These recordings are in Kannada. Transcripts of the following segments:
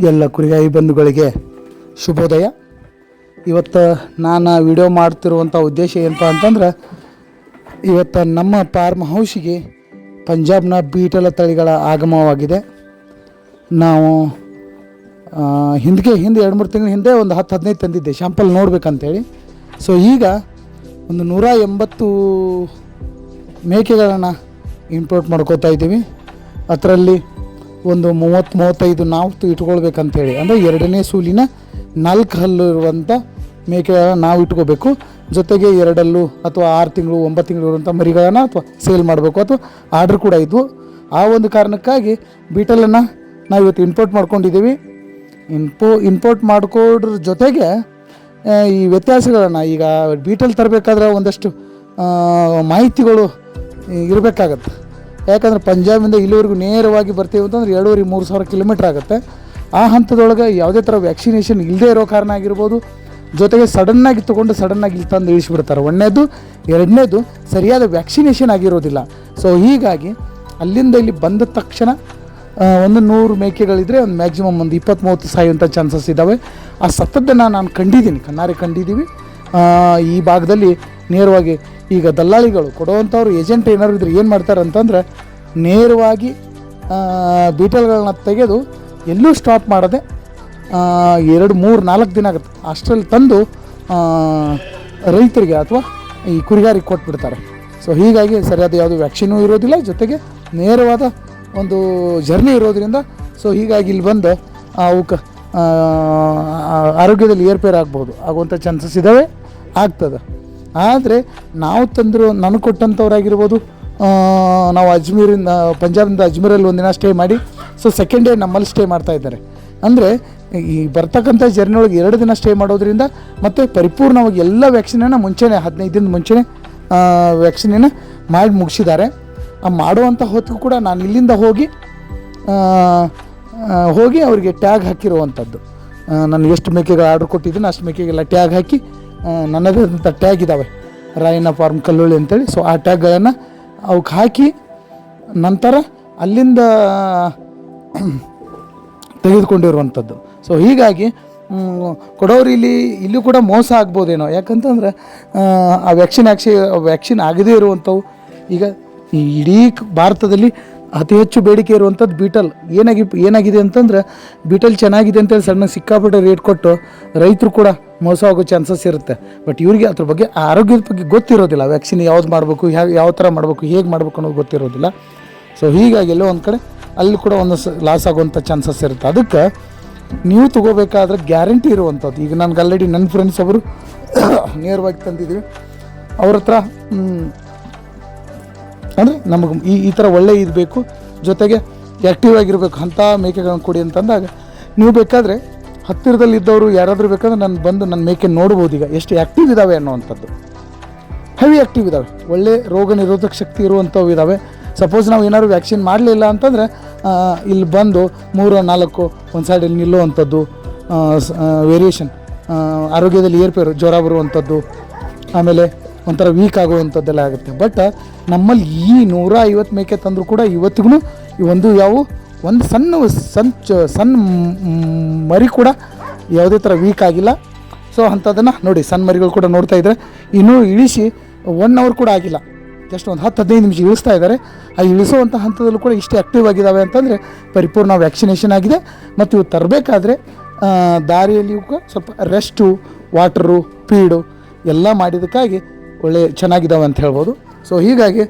ಎಲ್ಲ ಕುರಿಗಾಯಿ ಬಂಧುಗಳಿಗೆ ಶುಭೋದಯ. ಇವತ್ತು ನಾನು ವಿಡಿಯೋ ಮಾಡ್ತಿರುವಂಥ ಉದ್ದೇಶ ಏನಪ್ಪ ಅಂತಂದ್ರೆ, ಇವತ್ತು ನಮ್ಮ ಫಾರ್ಮ್ ಹೌಸಿಗೆ ಪಂಜಾಬ್ನ ಬೀಟಲ ತಳಿಗಳ ಆಗಮವಾಗಿದೆ. ನಾವು ಹಿಂದಿಗೆ, ಹಿಂದೆ ಎರಡು, ಮೂರು ತಿಂಗಳ ಹಿಂದೆ ಒಂದು ಹತ್ತು, ಹದಿನೈದು ತಂದಿದ್ದೆ ಶ್ಯಾಂಪಲ್ ನೋಡ್ಬೇಕಂತೇಳಿ. ಸೊ ಈಗ ಒಂದು ನೂರ ಎಂಬತ್ತು ಮೇಕೆಗಳನ್ನು ಇಂಪೋರ್ಟ್ ಮಾಡ್ಕೋತಾ ಇದ್ದೀವಿ. ಅದರಲ್ಲಿ ಒಂದು ಮೂವತ್ತು ಮೂವತ್ತೈದು ನಾವು ಇಟ್ಕೊಳ್ಬೇಕಂತೇಳಿ. ಅಂದರೆ ಎರಡನೇ ಸೂಲಿನ ನಾಲ್ಕು ಹಲ್ಲು ಇರುವಂಥ ಮೇಕೆಗಳನ್ನು ನಾವು ಇಟ್ಕೋಬೇಕು. ಜೊತೆಗೆ ಎರಡಲ್ಲು ಅಥವಾ ಆರು ತಿಂಗಳು, ಒಂಬತ್ತು ತಿಂಗಳು ಇರುವಂಥ ಮರಿಗಳನ್ನು ಅಥವಾ ಸೇಲ್ ಮಾಡಬೇಕು. ಅಥವಾ ಆರ್ಡ್ರ್ ಕೂಡ ಇದ್ವು ಆ ಒಂದು ಕಾರಣಕ್ಕಾಗಿ ಬೀಟಲನ್ನು ನಾವು ಇವತ್ತು ಇಂಪೋರ್ಟ್ ಮಾಡ್ಕೊಂಡಿದ್ದೀವಿ. ಇಂಪೋ ಇಂಪೋರ್ಟ್ ಮಾಡಿಕೊಡ್ರ ಜೊತೆಗೆ ಈ ವ್ಯತ್ಯಾಸಗಳನ್ನು ಈಗ ಬೀಟಲ್ ತರಬೇಕಾದ್ರೆ ಒಂದಷ್ಟು ಮಾಹಿತಿಗಳು ಇರಬೇಕಾಗತ್ತೆ. ಯಾಕಂದ್ರೆ ಪಂಜಾಬಿಂದ ಇಲ್ಲಿವರೆಗೂ ನೇರವಾಗಿ ಬರ್ತೀವಿ ಅಂತಂದ್ರೆ ಎರಡೂವರೆ, ಮೂರು ಸಾವಿರ ಕಿಲೋಮೀಟ್ರ್ ಆಗುತ್ತೆ. ಆ ಹಂತದೊಳಗೆ ಯಾವುದೇ ಥರ ವ್ಯಾಕ್ಸಿನೇಷನ್ ಇಲ್ಲದೇ ಇರೋ ಕಾರಣ ಆಗಿರ್ಬೋದು. ಜೊತೆಗೆ ಸಡನ್ನಾಗಿ ತೊಗೊಂಡು ಸಡನ್ನಾಗಿ ಇಲ್ಲಿ ತಂದು ಇಳಿಸ್ಬಿಡ್ತಾರೆ. ಒಂದನೇದು, ಎರಡನೇದು ಸರಿಯಾದ ವ್ಯಾಕ್ಸಿನೇಷನ್ ಆಗಿರೋದಿಲ್ಲ. ಸೊ ಹೀಗಾಗಿ ಅಲ್ಲಿಂದ ಇಲ್ಲಿ ಬಂದ ತಕ್ಷಣ ಒಂದು ನೂರು ಮೇಕೆಗಳಿದ್ದರೆ ಒಂದು ಮ್ಯಾಕ್ಸಿಮಮ್ ಒಂದು ಇಪ್ಪತ್ತು ಮೂವತ್ತು ಸಾಯುವಂಥ ಚಾನ್ಸಸ್ ಇದ್ದಾವೆ ಆ ಸತ್ತದ್ದನ್ನು ನಾನು ಕಂಡಿದ್ದೀನಿ. ಕಣ್ಣಾರೆ ಕಂಡಿದ್ದೀವಿ. ಈ ಭಾಗದಲ್ಲಿ ನೇರವಾಗಿ ಈಗ ದಲ್ಲಾಳಿಗಳು ಕೊಡುವಂಥವ್ರು ಏಜೆಂಟ್ ಏನಾದ್ರು ಇದ್ರೆ ಏನು ಮಾಡ್ತಾರೆ ಅಂತಂದ್ರೆ ನೇರವಾಗಿ ಬೀಟಲ್ಗಳನ್ನ ತೆಗೆದು ಎಲ್ಲೂ ಸ್ಟಾಪ್ ಮಾಡದೆ ಎರಡು, ಮೂರು, ನಾಲ್ಕು ದಿನ ಆಗುತ್ತೆ. ಅಷ್ಟರಲ್ಲಿ ತಂದು ರೈತರಿಗೆ ಅಥವಾ ಈ ಕುರಿಗಾರಿಗೆ ಕೊಟ್ಬಿಡ್ತಾರೆ. ಸೊ ಹೀಗಾಗಿ ಸರಿಯಾದ ಯಾವುದು ವ್ಯಾಕ್ಸಿನೂ ಇರೋದಿಲ್ಲ, ಜೊತೆಗೆ ನೇರವಾದ ಒಂದು ಜರ್ನಿ ಇರೋದರಿಂದ ಸೊ ಹೀಗಾಗಿ ಇಲ್ಲಿ ಬಂದು ಅವಕ್ಕೆ ಆರೋಗ್ಯದಲ್ಲಿ ಏರ್ಪೇರ್ ಆಗ್ಬೋದು ಆಗುವಂಥ ಚಾನ್ಸಸ್ ಇದ್ದಾವೆ ಆಗ್ತದೆ. ಆದರೆ ನಾವು ತಂದರು ನನಗೆ ಕೊಟ್ಟಂಥವ್ರಾಗಿರ್ಬೋದು ನಾವು ಅಜ್ಮೀರಿಂದ, ಪಂಜಾಬಿಂದ ಅಜ್ಮೀರಲ್ಲಿ ಒಂದಿನ ಸ್ಟೇ ಮಾಡಿ ಸೊ ಸೆಕೆಂಡ್ ಡೇ ನಮ್ಮಲ್ಲಿ ಸ್ಟೇ ಮಾಡ್ತಾ ಇದ್ದಾರೆ. ಅಂದರೆ ಈ ಬರ್ತಕ್ಕಂಥ ಜರ್ನಿ ಒಳಗೆ ಎರಡು ದಿನ ಸ್ಟೇ ಮಾಡೋದ್ರಿಂದ ಮತ್ತು ಪರಿಪೂರ್ಣವಾಗಿ ಎಲ್ಲ ವ್ಯಾಕ್ಸಿನನ್ನು ಮುಂಚೆನೇ, ಹದಿನೈದು ದಿನದ ಮುಂಚೆನೇ ವ್ಯಾಕ್ಸಿನನ್ನು ಮಾಡಿ ಮುಗಿಸಿದ್ದಾರೆ. ಆ ಮಾಡುವಂಥ ಹೊತ್ತಿಗೂ ಕೂಡ ನಾನು ಇಲ್ಲಿಂದ ಹೋಗಿ ಹೋಗಿ ಅವರಿಗೆ ಟ್ಯಾಗ್ ಹಾಕಿರುವಂಥದ್ದು ನಾನು ಎಷ್ಟು ಮೇಕೆಗಳು ಆರ್ಡ್ರ್ ಕೊಟ್ಟಿದ್ದೀನಿ ಅಷ್ಟು ಮೇಕೆಗೆಲ್ಲ ಟ್ಯಾಗ್ ಹಾಕಿ ನನ್ನದೇ ಆದಂಥ ಟ್ಯಾಗ್ ಇದ್ದಾವೆ ರಾಯಣ್ಣ ಫಾರ್ಮ್ ಕಲ್ಲುಳ್ಳಿ ಅಂತೇಳಿ. ಸೊ ಆ ಟ್ಯಾಗ್ಗಳನ್ನು ಅವಕ್ಕೆ ಹಾಕಿ ನಂತರ ಅಲ್ಲಿಂದ ತೆಗೆದುಕೊಂಡಿರುವಂಥದ್ದು. ಸೊ ಹೀಗಾಗಿ ಕೊಡೋರಿಲಿ ಕೊಡೋರು ಇಲ್ಲಿ ಇಲ್ಲೂ ಕೂಡ ಮೋಸ ಆಗ್ಬೋದೇನೋ. ಯಾಕಂತಂದ್ರೆ ಆ, ವ್ಯಾಕ್ಸಿನ್ ಆಕ್ಷಿ ವ್ಯಾಕ್ಸಿನ್ ಆಗದೇ ಇರುವಂಥವು ಈಗ ಇಡೀ ಭಾರತದಲ್ಲಿ ಅತಿ ಹೆಚ್ಚು ಬೇಡಿಕೆ ಇರುವಂಥದ್ದು ಬೀಟಲ್. ಏನಾಗಿ ಏನಾಗಿದೆ ಅಂತಂದ್ರೆ ಬೀಟಲ್ ಚೆನ್ನಾಗಿದೆ ಅಂತೇಳಿ ಸಣ್ಣ ಸಿಕ್ಕಾಪಟ್ಟೆ ರೇಟ್ ಕೊಟ್ಟು ರೈತರು ಕೂಡ ಮೋಸ ಆಗೋ ಚಾನ್ಸಸ್ ಇರುತ್ತೆ. ಬಟ್ ಇವರಿಗೆ ಅದ್ರ ಬಗ್ಗೆ ಆರೋಗ್ಯದ ಬಗ್ಗೆ ಗೊತ್ತಿರೋದಿಲ್ಲ. ವ್ಯಾಕ್ಸಿನ್ ಯಾವ್ದು ಮಾಡಬೇಕು ಯಾವ ಯಾವ ಥರ ಮಾಡಬೇಕು, ಹೇಗೆ ಮಾಡಬೇಕು ಅನ್ನೋದು ಗೊತ್ತಿರೋದಿಲ್ಲ. ಸೊ ಹೀಗಾಗಿ ಎಲ್ಲೋ ಒಂದು ಕಡೆ ಅಲ್ಲಿ ಕೂಡ ಒಂದು ಲಾಸ್ ಆಗುವಂಥ ಚಾನ್ಸಸ್ ಇರುತ್ತೆ. ಅದಕ್ಕೆ ನೀವು ತಗೋಬೇಕಾದ್ರೆ ಗ್ಯಾರಂಟಿ ಇರುವಂಥದ್ದು. ಈಗ ನನಗೆ ಆಲ್ರೆಡಿ ನನ್ನ ಫ್ರೆಂಡ್ಸ್ ಅವರು ನೇರವಾಗಿ ತಂದಿದ್ದೀವಿ ಅವ್ರ ಹತ್ರ ಅಂದರೆ ನಮಗೆ ಈ ಈ ಥರ ಒಳ್ಳೆ ಇದು ಬೇಕು. ಜೊತೆಗೆ ಆ್ಯಕ್ಟಿವ್ ಆಗಿರಬೇಕು ಅಂಥ ಮೇಕೆಗಳನ್ನು ಕೊಡಿ ಅಂತಂದಾಗ, ನೀವು ಬೇಕಾದರೆ ಹತ್ತಿರದಲ್ಲಿ ಇದ್ದವರು ಯಾರಾದರೂ ಬೇಕಾದ್ರೆ ನಾನು ಬಂದು ನನ್ನ ಮೇಕೆ ನೋಡ್ಬೋದು ಈಗ. ಎಷ್ಟು ಆ್ಯಕ್ಟಿವ್ ಇದ್ದಾವೆ ಅನ್ನೋವಂಥದ್ದು. ಹೆವಿ ಆ್ಯಕ್ಟಿವ್ ಇದ್ದಾವೆ ಒಳ್ಳೆ ರೋಗ ನಿರೋಧಕ ಶಕ್ತಿ ಇರುವಂಥವು ಇದ್ದಾವೆ ಸಪೋಸ್ ನಾವು ಏನಾದ್ರು ವ್ಯಾಕ್ಸಿನ್ ಮಾಡಲಿಲ್ಲ ಅಂತಂದರೆ ಇಲ್ಲಿ ಬಂದು ಮೂರು, ನಾಲ್ಕು, ಒಂದು ಸೈಡಲ್ಲಿ ನಿಲ್ಲುವಂಥದ್ದು ವೇರಿಯೇಷನ್ ಆರೋಗ್ಯದಲ್ಲಿ ಏರ್ಪೇರು, ಜ್ವರ ಬರುವಂಥದ್ದು, ಆಮೇಲೆ ಒಂಥರ ವೀಕ್ ಆಗುವಂಥದ್ದೆಲ್ಲ ಆಗುತ್ತೆ. ಬಟ್ ನಮ್ಮಲ್ಲಿ ಈ ನೂರ ಐವತ್ತು ಮೇಕೆ ತಂದರೂ ಕೂಡ ಇವತ್ತಿಗೂ ಈ ಒಂದು ಯಾವ, ಒಂದು ಸಣ್ಣ ಸಂಚ, ಸಣ್ಣ ಮರಿ ಕೂಡ ಯಾವುದೇ ಥರ ವೀಕ್ ಆಗಿಲ್ಲ. ಸೊ ಅಂಥದ್ದನ್ನು ನೋಡಿ, ಸಣ್ಣ ಮರಿಗಳು ಕೂಡ ನೋಡ್ತಾ ಇದ್ದಾರೆ ಇನ್ನೂ ಇಳಿಸಿ ಒನ್ ಅವರ್ ಕೂಡ ಆಗಿಲ್ಲ. ಜಸ್ಟ್ ಒಂದು ಹತ್ತು, ಹದಿನೈದು ನಿಮಿಷ ಇಳಿಸ್ತಾ ಇದ್ದಾರೆ. ಆ ಇಳಿಸುವಂಥ ಹಂತದಲ್ಲೂ ಕೂಡ ಇಷ್ಟು ಆ್ಯಕ್ಟಿವ್ ಆಗಿದ್ದಾವೆ ಅಂತಂದರೆ ಪರಿಪೂರ್ಣ ವ್ಯಾಕ್ಸಿನೇಷನ್ ಆಗಿದೆ. ಮತ್ತು ಇವು ತರಬೇಕಾದ್ರೆ ದಾರಿಯಲ್ಲಿಯೂ ಕೂಡ ಸ್ವಲ್ಪ ರೆಸ್ಟು ವಾಟ್ರು ಫೀಡು ಎಲ್ಲ ಮಾಡಿದ್ದಕ್ಕಾಗಿ ಒಳ್ಳೆ ಚೆನ್ನಾಗಿದ್ದಾವೆ ಅಂತ ಹೇಳ್ಬೋದು. ಸೊ ಹೀಗಾಗಿ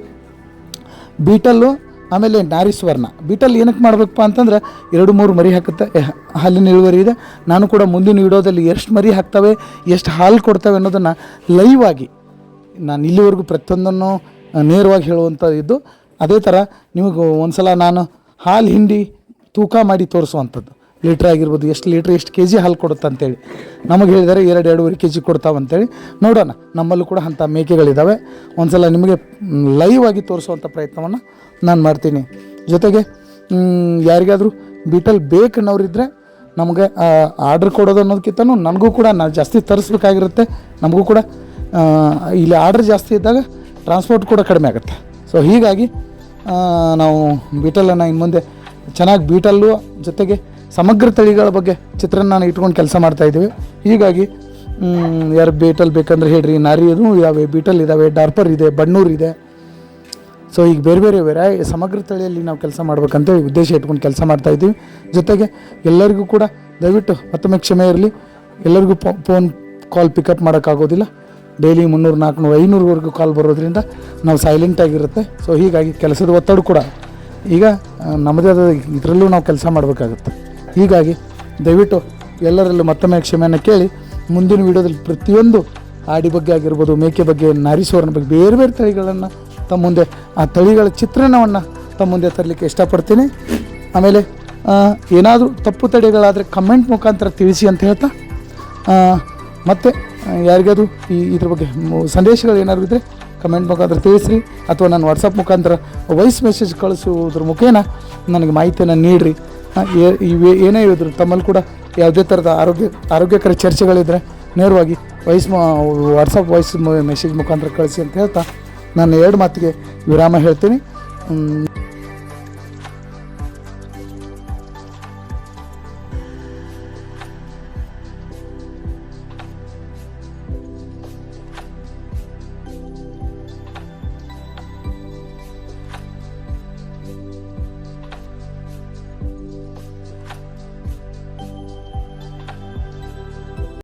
ಬೀಟಲ್ಲು, ಆಮೇಲೆ ನಾರಿ ಸ್ವರ್ಣ ಬೀಟಲ್ ಏನಕ್ಕೆ ಮಾಡಬೇಕಪ್ಪ ಅಂತಂದ್ರೆ ಎರಡು ಮೂರು ಮರಿ ಹಾಕುತ್ತೆ. ಹಾಲಿನ ಇಳುವರಿ ಇದೆ. ನಾನು ಕೂಡ ಮುಂದಿನ ವಿಡಿಯೋದಲ್ಲಿ ಎಷ್ಟು ಮರಿ ಹಾಕ್ತವೆ, ಎಷ್ಟು ಹಾಲು ಕೊಡ್ತವೆ ಅನ್ನೋದನ್ನು ಲೈವ್ ಆಗಿ ನಾನು ಇಲ್ಲಿವರೆಗೂ ಪ್ರತಿಯೊಂದನ್ನು ನೇರವಾಗಿ ಹೇಳುವಂಥದ್ದು. ಇದ್ದು ಅದೇ ಥರ ನಿಮಗೆ ಒಂದು ಸಲ ನಾನು ಹಾಲು ಹಿಂಡಿ ತೂಕ ಮಾಡಿ ತೋರಿಸುವಂಥದ್ದು. ಲೀಟ್ರ್ ಆಗಿರ್ಬೋದು, ಎಷ್ಟು ಲೀಟ್ರ್, ಎಷ್ಟು ಕೆ ಜಿ ಹಾಲು ಕೊಡುತ್ತೆ ಅಂತೇಳಿ. ನಮಗೆ ಹೇಳಿದರೆ ಎರಡು, ಎರಡೂವರೆ ಕೆ ಜಿ ಕೊಡ್ತಾವಂತೇಳಿ ನೋಡೋಣ, ನಮ್ಮಲ್ಲೂ ಕೂಡ ಅಂಥ ಮೇಕೆಗಳಿದ್ದಾವೆ ಒಂದು ಸಲ ನಿಮಗೆ ಲೈವ್ ಆಗಿ ತೋರಿಸುವಂಥ ಪ್ರಯತ್ನವನ್ನು ನಾನು ಮಾಡ್ತೀನಿ. ಜೊತೆಗೆ ಯಾರಿಗಾದರೂ ಬೀಟಲ್ ಬೇಕನ್ನೋರಿದ್ದರೆ ನಮಗೆ ಆರ್ಡ್ರ್ ಕೊಡೋದು ಅನ್ನೋದಕ್ಕಿಂತನೂ ನನಗೂ ಕೂಡ ನಾನು ಜಾಸ್ತಿ ತರಿಸ್ಬೇಕಾಗಿರುತ್ತೆ. ನಮಗೂ ಕೂಡ ಇಲ್ಲಿ ಆರ್ಡ್ರ್ ಜಾಸ್ತಿ ಇದ್ದಾಗ ಟ್ರಾನ್ಸ್ಪೋರ್ಟ್ ಕೂಡ ಕಡಿಮೆ ಆಗುತ್ತೆ. ಸೊ ಹೀಗಾಗಿ ನಾವು ಬೀಟಲನ್ನು ಇನ್ನು ಮುಂದೆ ಚೆನ್ನಾಗಿ ಬೀಟಲ್ಲು ಜೊತೆಗೆ ಸಮಗ್ರ ತಳಿಗಳ ಬಗ್ಗೆ ಚಿತ್ರನ ನಾನು ಇಟ್ಕೊಂಡು ಕೆಲಸ ಮಾಡ್ತಾ ಇದ್ದೀವಿ. ಹೀಗಾಗಿ ಯಾರು ಬೀಟಲ್ ಬೇಕಂದ್ರೆ ಹೇಳ್ರಿ, ನಾರಿ ಅದು ಇದಾವೆ ಬೀಟಲ್ ಇದ್ದಾವೆ ಡಾರ್ಪರ್ ಇದೆ, ಬಣ್ಣೂರು ಇದೆ. ಸೊ ಈಗ ಬೇರೆ ಬೇರೆ ವೆರೈ ಸಮಗ್ರ ತಳಿಯಲ್ಲಿ ನಾವು ಕೆಲಸ ಮಾಡ್ಬೇಕಂತ ಉದ್ದೇಶ ಇಟ್ಕೊಂಡು ಕೆಲಸ ಮಾಡ್ತಾ ಇದ್ದೀವಿ. ಜೊತೆಗೆ ಎಲ್ಲರಿಗೂ ಕೂಡ ದಯವಿಟ್ಟು ಮತ್ತೊಮ್ಮೆ ಕ್ಷಮೆ ಇರಲಿ. ಎಲ್ಲರಿಗೂ ಫೋನ್ ಕಾಲ್ ಪಿಕಪ್ ಮಾಡೋಕ್ಕಾಗೋದಿಲ್ಲ. ಡೈಲಿ ಮುನ್ನೂರು ನಾಲ್ಕುನೂರು ಐನೂರವರೆಗೂ ಕಾಲ್ ಬರೋದ್ರಿಂದ ನಾವು ಸೈಲೆಂಟ್ ಆಗಿರುತ್ತೆ. ಸೊ ಹೀಗಾಗಿ ಕೆಲಸದ ಒತ್ತಡ ಕೂಡ ಈಗ ನಮ್ಮದೇ ಆದ ಇದರಲ್ಲೂ ನಾವು ಕೆಲಸ ಮಾಡಬೇಕಾಗುತ್ತೆ. ಹೀಗಾಗಿ ದಯವಿಟ್ಟು ಎಲ್ಲರಲ್ಲೂ ಮತ್ತೊಮ್ಮೆ ಕ್ಷಮೆಯನ್ನು ಕೇಳಿ ಮುಂದಿನ ವಿಡಿಯೋದಲ್ಲಿ ಪ್ರತಿಯೊಂದು ಆಡಿ ಬಗ್ಗೆ ಆಗಿರ್ಬೋದು, ಮೇಕೆ ಬಗ್ಗೆ ನಾರೀಶ್ವರನ ಬಗ್ಗೆ ಬೇರೆ ಬೇರೆ ತಳಿಗಳನ್ನು ತಮ್ಮ ಮುಂದೆ, ಆ ತಳಿಗಳ ಚಿತ್ರಣವನ್ನು ತಮ್ಮ ಮುಂದೆ ತರಲಿಕ್ಕೆ ಇಷ್ಟಪಡ್ತೀನಿ. ಆಮೇಲೆ ಏನಾದರೂ ತಪ್ಪು ತಡೆಗಳಾದರೆ ಕಮೆಂಟ್ ಮುಖಾಂತರ ತಿಳಿಸಿ ಅಂತ ಹೇಳ್ತಾ ಮತ್ತು ಯಾರಿಗಾದ್ರು ಈ ಇದ್ರ ಬಗ್ಗೆ ಸಂದೇಶಗಳು ಏನಾದರೂ ಇದ್ದರೆ ಕಮೆಂಟ್ ಮುಖಾಂತರ ತಿಳಿಸ್ರಿ, ಅಥವಾ ನಾನು ವಾಟ್ಸಪ್ ಮುಖಾಂತರ ವಾಯ್ಸ್ ಮೆಸೇಜ್ ಕಳಿಸುವುದ್ರ ಮುಖೇನ ನನಗೆ ಮಾಹಿತಿಯನ್ನು ನೀಡಿರಿ. ಏನೇ ಹೇಳಿದ್ರು, ತಮ್ಮಲ್ಲಿ ಕೂಡ ಯಾವುದೇ ಥರದ ಆರೋಗ್ಯ, ಆರೋಗ್ಯಕರ ಚರ್ಚೆಗಳಿದ್ದರೆ ನೇರವಾಗಿ ವಾಯ್ಸ್ ವಾಟ್ಸಪ್ ವಾಯ್ಸ್ ಮೆಸೇಜ್ ಮುಖಾಂತರ ಕಳಿಸಿ ಅಂತ ಹೇಳ್ತಾ ನಾನು ಎರಡು ಮಾತಿಗೆ ವಿರಾಮ ಹೇಳ್ತೀನಿ.